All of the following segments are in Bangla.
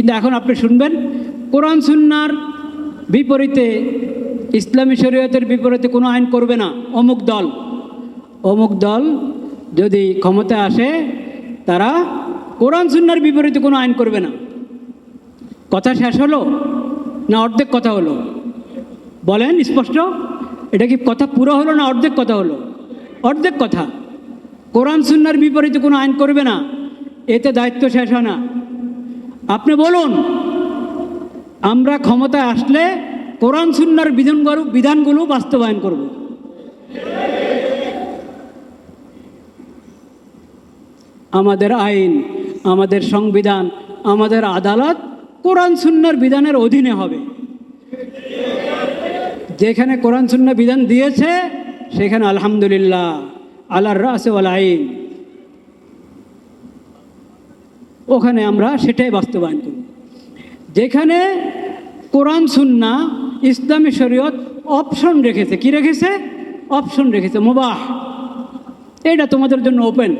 কিন্তু এখন আপনি শুনবেন, কোরআন, সুন্নার বিপরীতে, ইসলামী শরীয়তের বিপরীতে কোনো আইন করবে না, অমুক দল। অমুক দল যদি ক্ষমতায় আসে, তারা কোরআন, সুন্নার বিপরীতে কোনো আইন করবে না। কথা শেষ হলো? না, অর্ধেক কথা হলো? বলেন, স্পষ্ট? এটা কি কথা পুরো হলো না অর্ধেক কথা হলো? অর্ধেক কথা। কোরআন, সুন্নার বিপরীতে কোনো আইন করবে না, এতে দায়িত্ব শেষ হয় না। আপনি বলুন, আমরা ক্ষমতায় আসলে কোরআন, সুন্নার বিধানগুলো বিধানগুলো বাস্তবায়ন করব। আমাদের আইন, আমাদের সংবিধান, আমাদের আদালত কোরআন, সুন্নার বিধানের অধীনে হবে। যেখানে কোরআন সুন্না বিধান দিয়েছে, সেখানে আলহামদুলিল্লাহ আল্লাহর রাসে ওয়াল আইন। ওখানে আমরা সেটাই বাস্তবায়ন করব যেখানে কোরআন, সুন্না, ইসলামী শরীয়ত অপশন রেখেছে। কি রেখেছে? অপশন রেখেছে, মোবাহ। এটা তোমাদের জন্য ওপেন।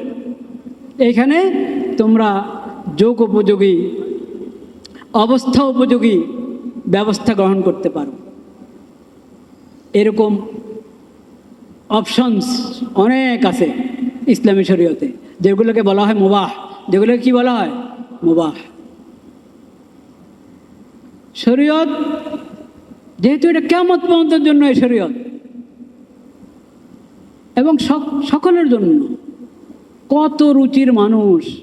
এইখানে তোমরা যোগ উপযোগী, অবস্থা উপযোগী ব্যবস্থা গ্রহণ করতে পারো। এরকম অপশনস অনেক আছে ইসলামী শরীয়তে, যেগুলোকে বলা হয় মুবাহ। যেগুলোকে কি বলা হয়? মুবাহ। শরীয়ত, যেহেতু এটা কেমত পর্যন্তের জন্য এই শরীয়ত, এবং সক- সকলের জন্য, কত রুচির মানুষ,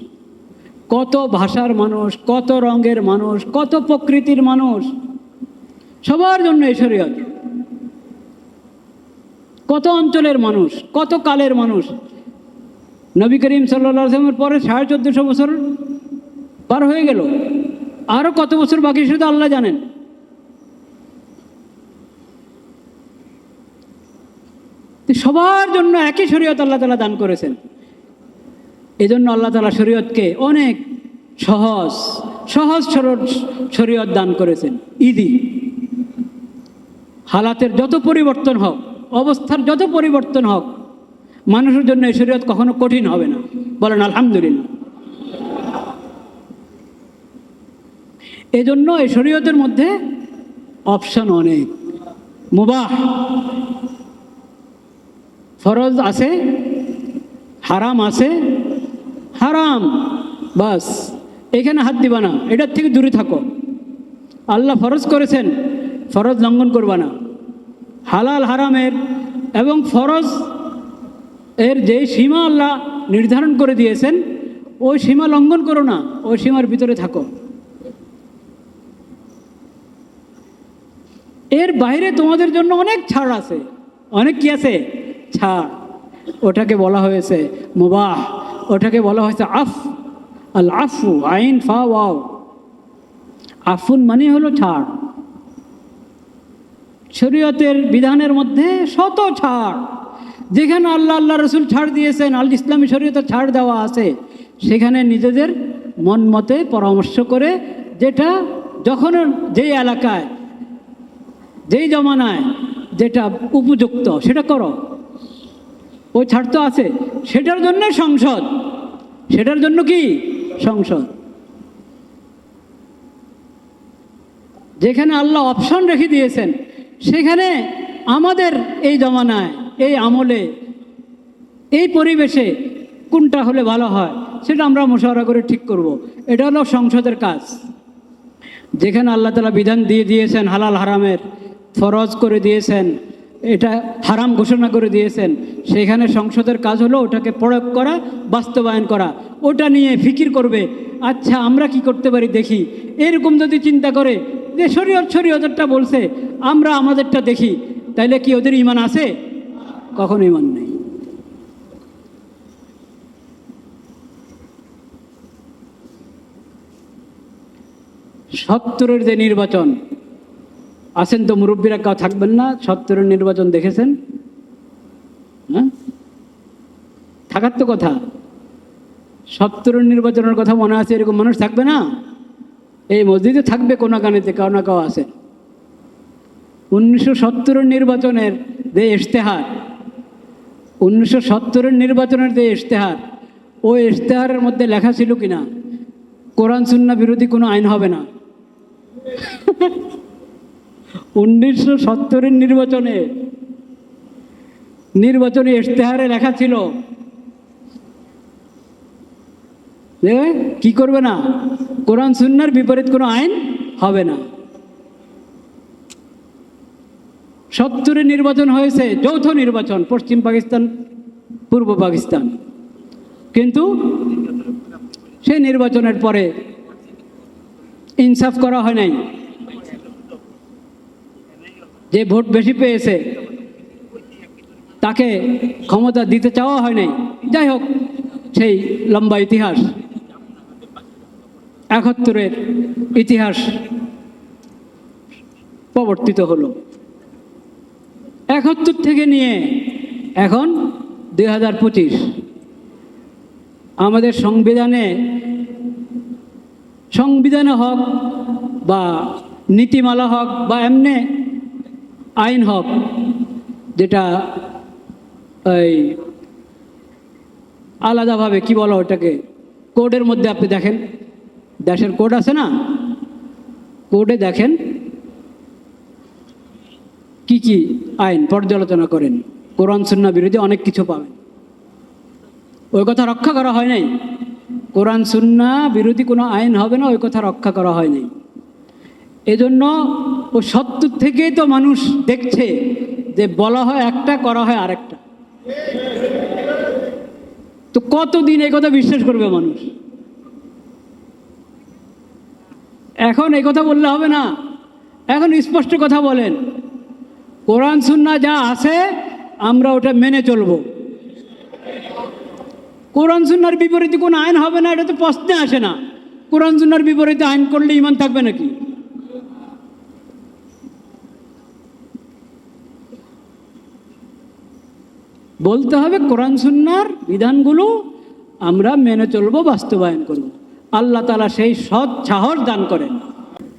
কত ভাষার মানুষ, কত রঙের মানুষ, কত প্রকৃতির মানুষ, সবার জন্য এই শরীয়ত। কত অঞ্চলের মানুষ, কত কালের মানুষ নবী করিম সাল্লামের পরে সাড়ে চোদ্দোশো বছর পার হয়ে গেল। আরও কত বছর বাকি শুধু আল্লাহ জানেন। সবার জন্য একই শরীয়ত আল্লাহ তালা দান করেছেন। এই জন্য আল্লাহ তালা শরীয়তকে অনেক সহজ সহজ সরল শরীয়ত দান করেছেন। ইদি। হালাতের যত পরিবর্তন হোক, অবস্থার যত পরিবর্তন হোক মানুষের জন্য এই শরীয়ত কখনো কঠিন হবে না। বলেন, আলহামদুলিল্লাহ। এজন্য এই শরীয়তের মধ্যে অপশন অনেক। মুবাহ। ফরজ আছে, হারাম আছে, হারাম। বাস, এখানে হাত দিবা না, এটার থেকে দূরে থাকো। আল্লাহ ফরজ করেছেন, ফরজ লঙ্ঘন করবা না। হালাল হারামের এবং ফরজ এর যে সীমা আল্লাহ নির্ধারণ করে দিয়েছেন, ওই সীমা লঙ্ঘন করো না, ওই সীমার ভিতরে থাকো। এর বাইরে তোমাদের জন্য অনেক ছাড় আছে। অনেক কি আছে? ছাড়। ওটাকে বলা হয়েছে মুবাহ, ওটাকে বলা হয়েছে আফ, আল আফু, আইন, ফা, ওয়াও। আফুন মানে হলো ছাড়। শরীয়তের বিধানের মধ্যে শত ছাড়। যেখানে আল্লাহ আল্লাহ রসুল ছাড় দিয়েছেন, আল ইসলামী শরীয়তে ছাড় দেওয়া আছে, সেখানে নিজেদের মন মতে পরামর্শ করে, যেটা যখন যেই এলাকায়, যেই জমানায় যেটা উপযুক্ত, সেটা করো। ওই ছাড় তো আছে। সেটার জন্য সংসদ। সেটার জন্য কি? সংসদ। যেখানে আল্লাহ অপশন রেখে দিয়েছেন, সেখানে আমাদের এই জমানায় এই আমলে, এই পরিবেশে কোনটা হলে ভালো হয়, সেটা আমরা মশাওয়ারা করে ঠিক করব। এটা হলো সংসদের কাজ। যেখানে আল্লাহ তালা বিধান দিয়ে দিয়েছেন, হালাল হারামের ফরজ করে দিয়েছেন, এটা হারাম ঘোষণা করে দিয়েছেন, সেখানে সংসদের কাজ হলো ওটাকে প্রয়োগ করা, বাস্তবায়ন করা। ওটা নিয়ে ফিকির করবে আচ্ছা আমরা কি করতে পারি দেখি। এরকম যদি চিন্তা করে, যে শরীয়ত শরীয়তেরটা বলছে, আমরা আমাদেরটা দেখি, তাইলে কি ওদের ইমান আছে? কখনো ইমান নেই। সত্তরের যে নির্বাচন, আছেন তো মুরব্বীরা, কেউ থাকবেন না, সত্তরের নির্বাচন দেখেছেন? হ্যাঁ? থাকার তো কথা। সত্তরের নির্বাচনের কথা মনে আছে, এরকম মানুষ থাকবে না? এই মসজিদে থাকবে কোনো কানেতে কাউ না কাউ আছে। উনিশশো সত্তরের নির্বাচনের যে ইশতেহার উনিশশো সত্তরের নির্বাচনের যে ইশতেহার ওই ইশতেহারের মধ্যে লেখা ছিল কিনা কোরআন সুন্না বিরোধী কোনো আইন হবে না। উনিশশো সত্তরের নির্বাচনে, নির্বাচনী ইশতেহারে লেখা ছিল যে কি করবে না? কোরআন সুন্নার বিপরীত কোনো আইন হবে না। সত্তরে নির্বাচন হয়েছে, যৌথ নির্বাচন, পশ্চিম পাকিস্তান, পূর্ব পাকিস্তান। কিন্তু সেই নির্বাচনের পরে ইনসাফ করা হয় নাই। যে ভোট বেশি পেয়েছে, তাকে ক্ষমতা দিতে চাওয়া হয় নাই। যাই হোক, সেই লম্বা ইতিহাস, একাত্তরের ইতিহাস প্রবর্তিত হলো। একাত্তর থেকে নিয়ে এখন দুই হাজার পঁচিশ। আমাদের সংবিধানে সংবিধানে হোক বা নীতিমালা হোক বা এমনি আইন হোক যেটা এই আলাদাভাবে কি বলো ওটাকে, কোডের মধ্যে আপনি দেখেন। দেশের কোড আছে না? কোডে দেখেন কি কি আইন পর্যালোচনা করেন? কোরআন সুন্না বিরোধী অনেক কিছু পাবেন। ওই কথা রক্ষা করা হয় নাই। কোরআন সুন্না বিরোধী কোনো আইন হবে না, ওই কথা রক্ষা করা হয় নাই। এজন্য ও সত্তর থেকেই তো মানুষ দেখছে যে বলা হয় একটা, করা হয় আরেকটা। তো কতদিন এই কথা বিশ্বাস করবে মানুষ? এখন এই কথা বললে হবে না। এখন স্পষ্ট কথা বলেন। কোরআন সুন্না যা আছে, আমরা ওটা মেনে চলবো। কোরআন সুন্নার বিপরীতে কোনো আইন হবে না, এটা তো প্রশ্নে আসে না। কোরআন সুন্নার বিপরীতে আইন করলে ইমান থাকবে নাকি? বলতে হবে কোরআন সুন্নার বিধানগুলো আমরা মেনে চলবো, বাস্তবায়ন করব। আল্লাহ তালা সেই সৎ সাহস দান করেন।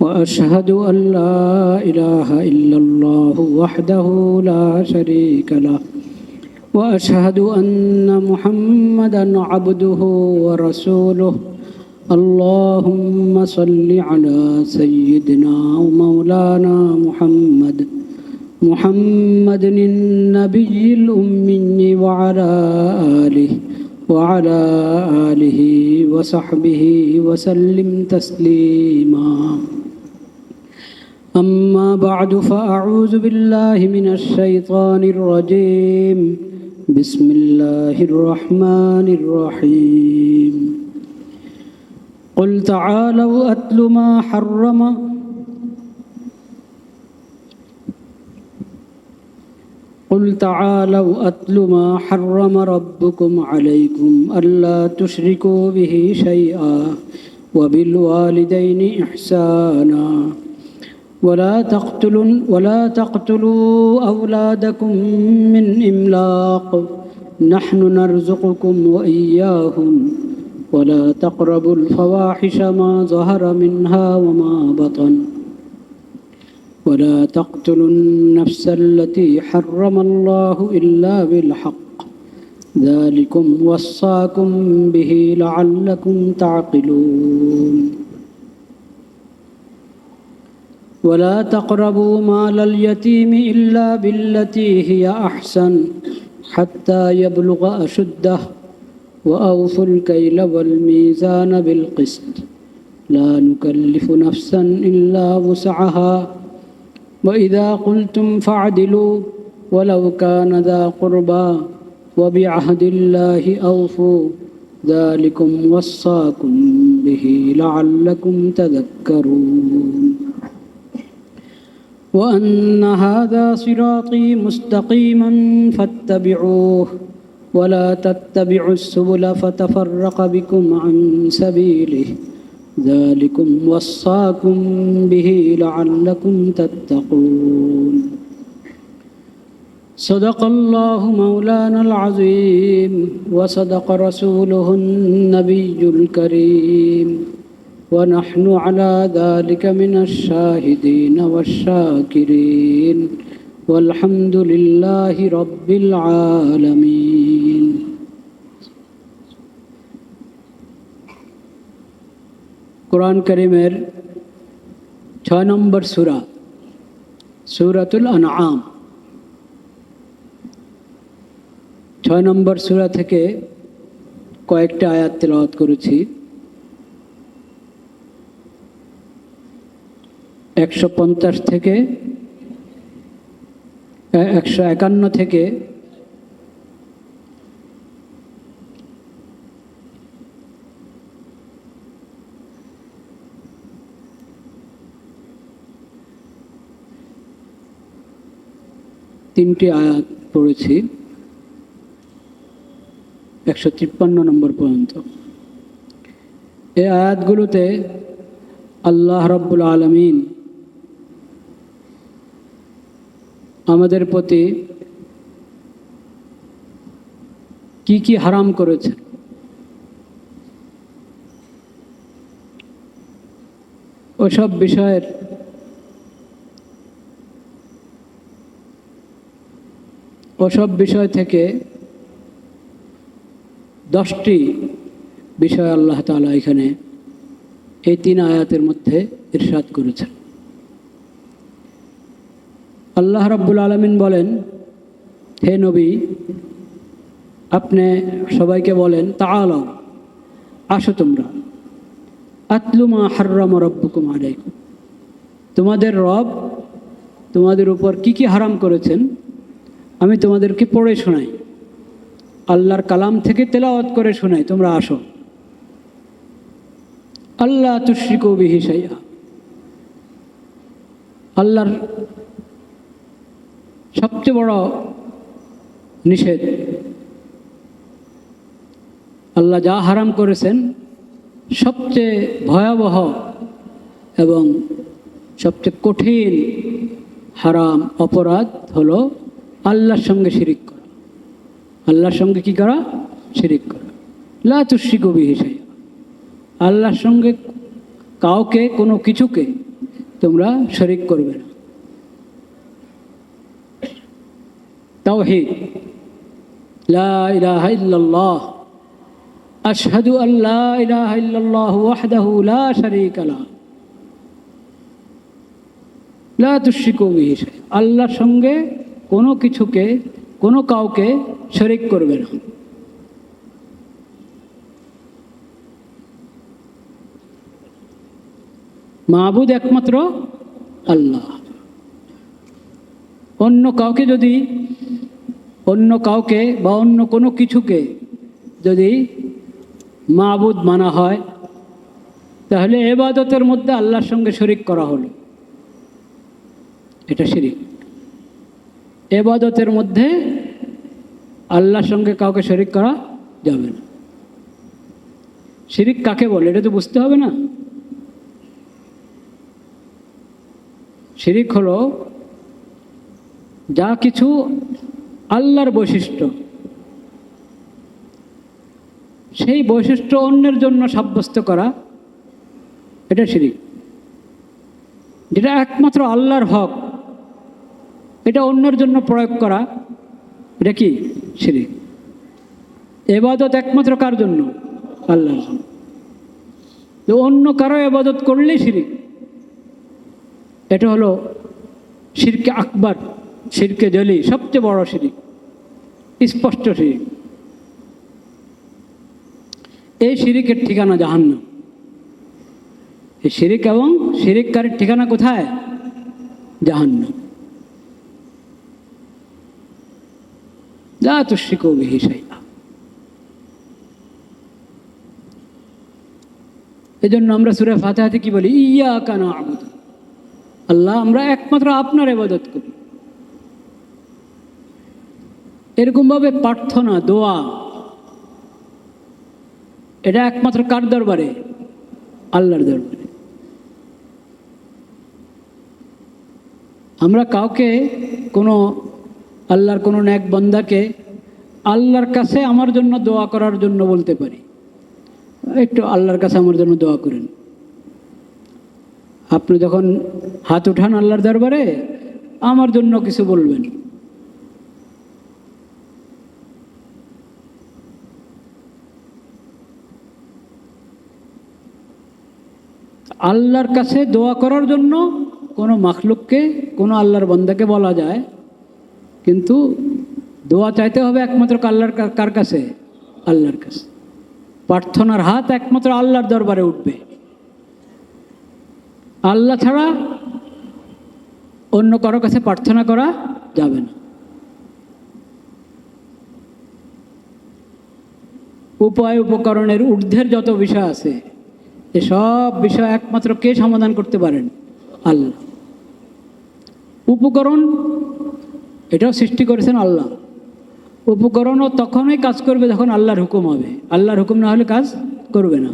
وأشهد أن لا إله إلا الله وحده لا شريك له. وأشهد أن محمدا عبده ورسوله. اللهم صل على سيدنا ومولانا محمد. محمد النبي الأمي وعلى آله وعلى آله وصحبه وسلم تسليما. أما بعد فأعوذ بالله من الشيطان الرجيم. بسم الله الرحمن الرحيم. قل تعالوا أتل ما حرم. قل تعالوا أتل ما حرم ربكم عليكم ألا تشركوا به شيئا وبالوالدين إحسانا. ولا تقتلوا ولا تقتلوا أولادكم من إملاق. نحن نرزقكم وإياهم. ولا تقربوا الفواحش ما ظهر منها وما بطن. ولا تقتلوا النفس التي حرم الله إلا بالحق. ذلكم وصاكم به لعلكم تعقلون. ولا تقربوا مال اليتيم إلا بالتي هي أحسن حتى يبلغ أشده وأوفوا الكيل والميزان بالقسط. لا نكلف نفسا إلا وسعها. وإذا قلتم فاعدلوا ولو كان ذا قربى وبعهد الله أوفوا. ذلكم وصاكم به لعلكم تذكرون. وأن هذا صراطي مستقيما فاتبعوه ولا تتبعوا السبل فتفرق بكم عن سبيله. ذلكم وصاكم به لعلكم تتقون. صدق الله مولانا العظيم وصدق رسوله النبي الكريم. ونحن على ذلك من الشاهدين والشاكرين والحمد لله رب العالمين কোরআন করিমের ছয় নম্বর সুরা সুরাতুল আনআম ছয় নম্বর সুরা থেকে কয়েকটা আয়াত তেলাওয়াত করেছি একশো পঞ্চাশ থেকে একশো একান্ন থেকে তিনটি আয়াত পড়েছি, একশো তিপ্পান্ন নম্বর পর্যন্ত। এই আয়াতগুলোতে আল্লাহ রব্বুল আলমিন আমাদের প্রতি কি কি হারাম করেছে ওসব বিষয়ের ওসব বিষয় থেকে দশটি বিষয় আল্লাহ তাআলা এখানে এই তিন আয়াতের মধ্যে ইরশাদ করেছেন। আল্লাহ রাব্বুল আলমিন বলেন, হে নবী, আপনি সবাইকে বলেন তাআলাও আসো তোমরা। আতলুমা হার্রাম রব্বুকুম আলাইকুম। তোমাদের রব তোমাদের উপর কি কি হারাম করেছেন, আমি তোমাদেরকে পড়ে শোনাই। আল্লাহর কালাম থেকে তেলাওয়াত করে শোনাই, তোমরা আসো। আল্লাহ তুশ্রিকু বিহি সাইয়া আল্লাহর সবচেয়ে বড় নিষেধ। আল্লাহ যা হারাম করেছেন, সবচেয়ে ভয়াবহ এবং সবচেয়ে কঠিন হারাম অপরাধ হলো আল্লাহর সঙ্গে শিরিক করা। আল্লাহর সঙ্গে কি করা? শিরিক করা। লা তুশ্রিকু বিহি সাইয়া আল্লাহর সঙ্গে কাউকে, কোনো কিছুকে তোমরা শরিক করবে না। তাওহীদ ইলাহা ইল্লাল্লাহ আশহাদু আন লা ইলাহা ইল্লাল্লাহ ওয়াহদাহু লা শারীকা লা লা তুশরিকু বিহি আল্লাহর সঙ্গে কোনো কিছুকে, কোনো কাউকে শরিক করবে না। মাহবুদ একমাত্র আল্লাহ। অন্য কাউকে যদি অন্য কাউকে বা অন্য কোনো কিছুকে যদি মাহবুদ মানা হয়, তাহলে এবাদতের মধ্যে আল্লাহর সঙ্গে শরিক করা হলো। এটা শিরিক। এবাদতের মধ্যে আল্লাহর সঙ্গে কাউকে শরিক করা যাবে না। শিরিক কাকে বলে, এটা তো বুঝতে হবে না। শিরিক হলো যা কিছু আল্লাহর বৈশিষ্ট্য। সেই বৈশিষ্ট্য অন্যের জন্য সাব্যস্ত করা, এটা শিরিক। যেটা একমাত্র আল্লাহর হক, এটা অন্যের জন্য প্রয়োগ করা, এটা কি? শিরিক। এবাদত একমাত্র কার জন্য? আল্লাহর জন্য। অন্য কারও এবাদত করলেই শিরিক। এটা হলো শিরকে আকবর। শিরকে জলি, সবচেয়ে বড় শিরিক স্পষ্ট শিরিক এই শিরিকের ঠিকানা জাহান্নাম। এই শিরিক এবং শিরিককারীর ঠিকানা কোথায়? জাহান্নাম। যা তুষ্রিকো বিহি শাইআ। এই জন্য আমরা সুরে ফাতেহাতে কি বলি? ইয়া কানা আবুদ আল্লাহ, আমরা একমাত্র আপনার ইবাদত করি। এরকমভাবে প্রার্থনা, দোয়া। এটা একমাত্র কার দরবারে? আল্লাহর দরবারে। আমরা কাউকে কোনো আল্লাহর কোনো ন্যাক বন্দাকে আল্লাহর কাছে আমার জন্য দোয়া করার জন্য বলতে পারি। একটু আল্লাহর কাছে আমার জন্য দোয়া করেন। আপনি যখন হাত উঠান আল্লাহর দরবারে, আমার জন্য কিছু বলবেন। আল্লাহর কাছে দোয়া করার জন্য কোনো মাখলুককে, কোনো আল্লাহর বন্দাকে বলা যায়। কিন্তু দোয়া চাইতে হবে একমাত্র আল্লাহর কার কাছে? আল্লাহর কাছে। প্রার্থনার হাত একমাত্র আল্লাহর দরবারে উঠবে। আল্লাহ ছাড়া অন্য কারও কাছে প্রার্থনা করা যাবে না। উপায় উপকরণের ঊর্ধ্বের যত বিষয় আছে এ সব বিষয় একমাত্র কে সমাধান করতে পারেন? আল্লাহ। উপকরণ, এটাও সৃষ্টি করেছেন আল্লাহ। উপকরণও তখনই কাজ করবে যখন আল্লাহর হুকুম হবে। আল্লাহর হুকুম না হলে কাজ করবে না।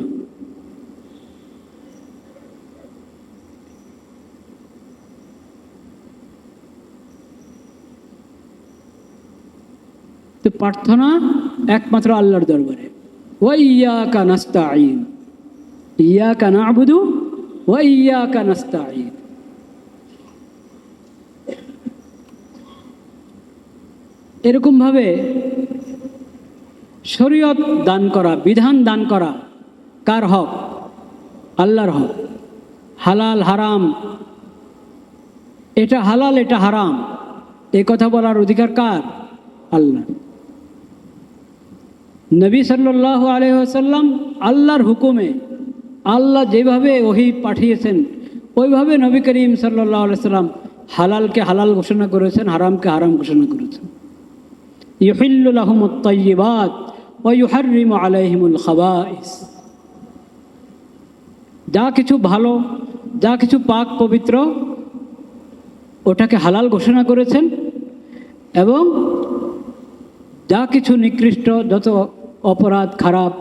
তো প্রার্থনা একমাত্র আল্লাহর দরবারে। ওয়াইয়া কা নাস্তাইন ইয়া কা নাবুদু ওয়াইয়া কা নাস্তাইন এরকমভাবে শরীয়ত দান করা, বিধান দান করা কার হক? আল্লাহর হক। হালাল, হারাম। এটা হালাল, এটা হারাম। এ কথা বলার অধিকার কার? আল্লাহ। নবী সাল্লাহ আলহাসাল্লাম আল্লাহর হুকুমে আল্লাহ যেভাবে ওহি পাঠিয়েছেন, ওইভাবে নবী করিম সাল্লাহ আলাইসাল্লাম হালালকে হালাল ঘোষণা করেছেন, হারামকে হারাম ঘোষণা করেছেন। ইহিল্লুলাহম তৈবাত ও ইউহারিম আলাইহিমুল খাবাইস। যা কিছু ভালো, যা কিছু পাক পবিত্র, ওটাকে হালাল ঘোষণা করেছেন এবং যা কিছু নিকৃষ্ট, যত অপরাধ, খারাপ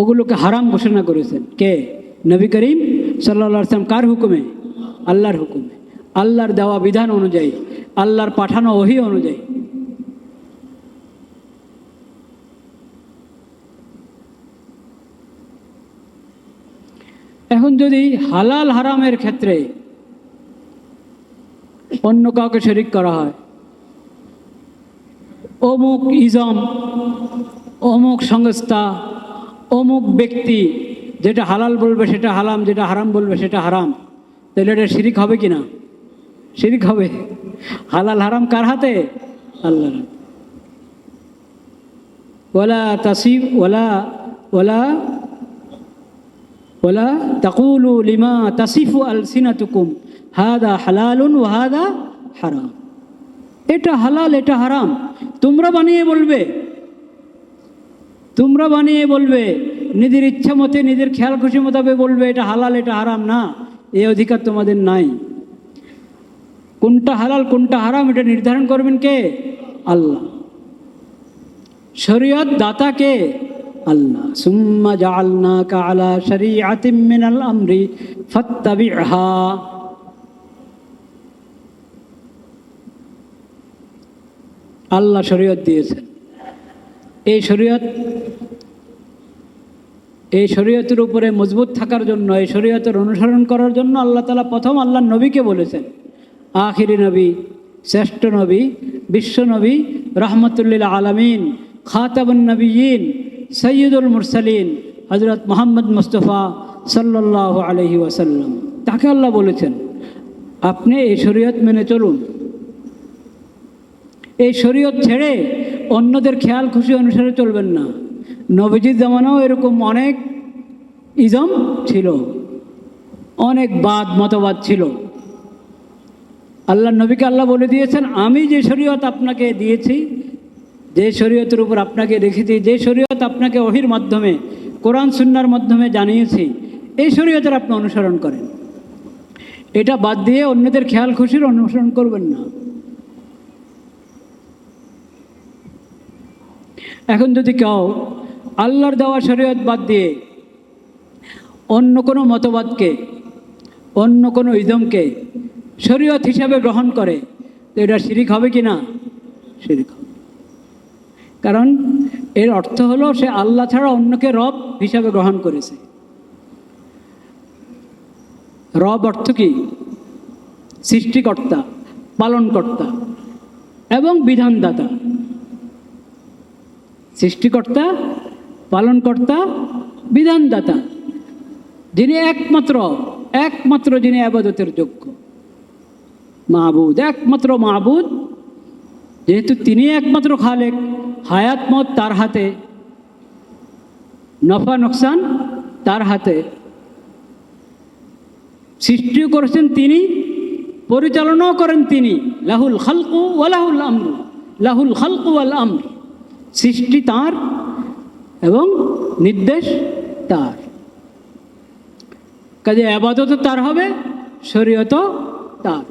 ওগুলোকে হারাম ঘোষণা করেছেন। কে? নবী করিম সাল্লা সাল্লাম কার হুকুমে? আল্লাহর হুকুমে। আল্লাহর দেওয়া বিধান অনুযায়ী, আল্লাহর পাঠানো ওহি অনুযায়ী। এখন যদি হালাল হারামের ক্ষেত্রে অন্য কাউকে শরিক করা হয়, অমুক ইজম, অমুক সংস্থা অমুক ব্যক্তি যেটা হালাল বলবে সেটা হালাম, যেটা হারাম বলবে সেটা হারাম। তাহলে এটা শিরিক হবে কি না? শিরিক হবে। হালাল হারাম কার হাতে? আল্লাহর ওলা তাসিব ওলা ওলা ওলা তাকুলু লিমা তাসিফু আল সিনাতুকুম হাদা হালালুন ও হাদা হারাম। এটা হালাল, এটা হারাম। তোমরা বানিয়ে বলবে তোমরা বানিয়ে বলবে, নিজের ইচ্ছা মতে, নিজের খেয়াল খুশি মোতাবেক বলবে, এটা হালাল, এটা হারাম, না এই অধিকার তোমাদের নাই। কোনটা হালাল, কোনটা হারাম, এটা নির্ধারণ করবেন কে? আল্লাহ। শরীয়ত দাতা কে? আল্লাহ। সুম্মা জাআলনাকা আলা শরীআতিম মিনাল আমরি ফাত্তাবি'হা। আল্লাহ শরীয়ত দিয়েছেন। এই শরীয়ত, এই শরীয়তের উপরে মজবুত থাকার জন্য, এই শরীয়তের অনুসরণ করার জন্য আল্লাহ তালা প্রথম আল্লাহ নবীকে বলেছেন। আখিরি নবী, শ্রেষ্ঠ নবী, বিশ্ব নবী, রহমতুল্লিল আলমিন খাতাবুন নবীন সৈয়দুল মুরসালিন হজরত মোহাম্মদ মুস্তফা সাল্লাহ আলহি ওয়াসাল্লাম। তাকে আল্লাহ বলেছেন, আপনি এই শরীয়ত মেনে চলুন। এই শরীয়ত ছেড়ে অন্যদের খেয়াল খুশি অনুসারে চলবেন না। নবীজির জামানাও এরকম অনেক ইজম ছিল, অনেক বাদ মতবাদ ছিল। আল্লাহ নবীকে আল্লাহ বলে দিয়েছেন, আমি যে শরীয়ত আপনাকে দিয়েছি, যে শরীয়তের উপর আপনাকে রেখেছি, যে শরীয়ত আপনাকে অহির মাধ্যমে, কোরআন, সুন্নার মাধ্যমে জানিয়েছি, এই শরীয়তের আপনি অনুসরণ করেন। এটা বাদ দিয়ে অন্যদের খেয়াল খুশির অনুসরণ করবেন না। এখন যদি কেউ আল্লাহর দেওয়া শরীয়ত বাদ দিয়ে অন্য কোনো মতবাদকে, অন্য কোনো ইদমকে শরীয়ত হিসাবে গ্রহণ করে, তো এটা শিরিক হবে কি না? শিরিক হবে। কারণ এর অর্থ হলো সে আল্লাহ ছাড়া অন্যকে রব হিসাবে গ্রহণ করেছে। রব অর্থ কি? সৃষ্টিকর্তা, পালনকর্তা এবং বিধানদাতা। সৃষ্টিকর্তা, পালনকর্তা, বিধানদাতা। যিনি একমাত্র একমাত্র যিনি আবাদতের যোগ্য। মাহবুদ, একমাত্র মাহবুদ। যেহেতু তিনি একমাত্র খালেক, হায়াত মত তার হাতে, নফা নোকসান তার হাতে। সৃষ্টিও করেছেন তিনি, পরিচালনাও করেন তিনি, লাহুল খালকু ওয়ালাহুল আমরু। লাহুল খালকু ওয়াল আমর। সৃষ্টি তার এবং নির্দেশ তার। কাজে আবাদত তার হবে, শরীয়ত তার।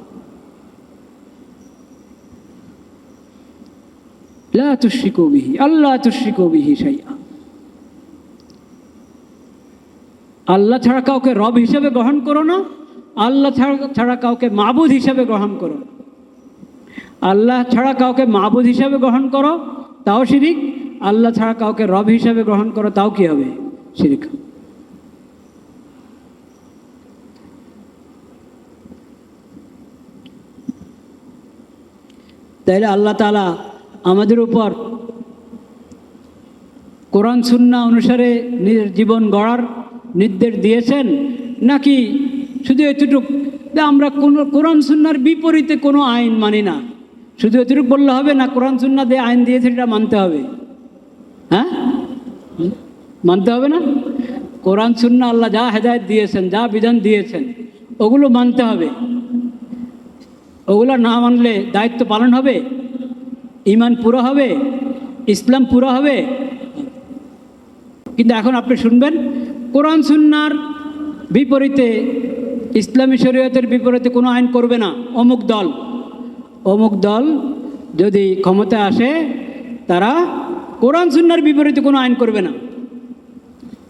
লা তুশ্রিকু বিহি আল্লাহ তুশ্রিকু বিহি সাইয়া আল্লাহ ছাড়া কাউকে রব হিসেবে গ্রহণ করো না আল্লাহ ছাড়া ছাড়া কাউকে মাবুদ হিসেবে গ্রহণ করো আল্লাহ ছাড়া কাউকে মাবুদ হিসাবে গ্রহণ করো তাও শিরিক, আল্লাহ ছাড়া কাউকে রব হিসাবে গ্রহণ করো, তাও কি হবে? শিরিক। তাইলে আল্লাহ তালা আমাদের উপর কোরআন সুন্না অনুসারে নিজের জীবন গড়ার নির্দেশ দিয়েছেন, নাকি শুধু এতটুক আমরা কোনো কোরআন সুন্নার বিপরীতে কোনো আইন মানি না? শুধু এতটুকু বললে হবে না? কোরআন সুন্না দিয়ে আইন দিয়েছে সেটা মানতে হবে। হ্যাঁ? মানতে হবে না? কোরআন সুন্না আল্লাহ যা হেদায়ত দিয়েছেন, যা বিধান দিয়েছেন, ওগুলো মানতে হবে। ওগুলো না মানলে দায়িত্ব পালন হবে? ইমান পুরো হবে? ইসলাম পুরো হবে? কিন্তু এখন আপনি শুনবেন, কোরআন সুন্নার বিপরীতে, ইসলামী শরীয়তের বিপরীতে কোনো আইন করবে না, অমুক দল। অমুক দল যদি ক্ষমতা আসে, তারা কোরআন, সুন্নার বিপরীতে কোনো আইন করবে না।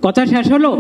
কথা শেষ হলো?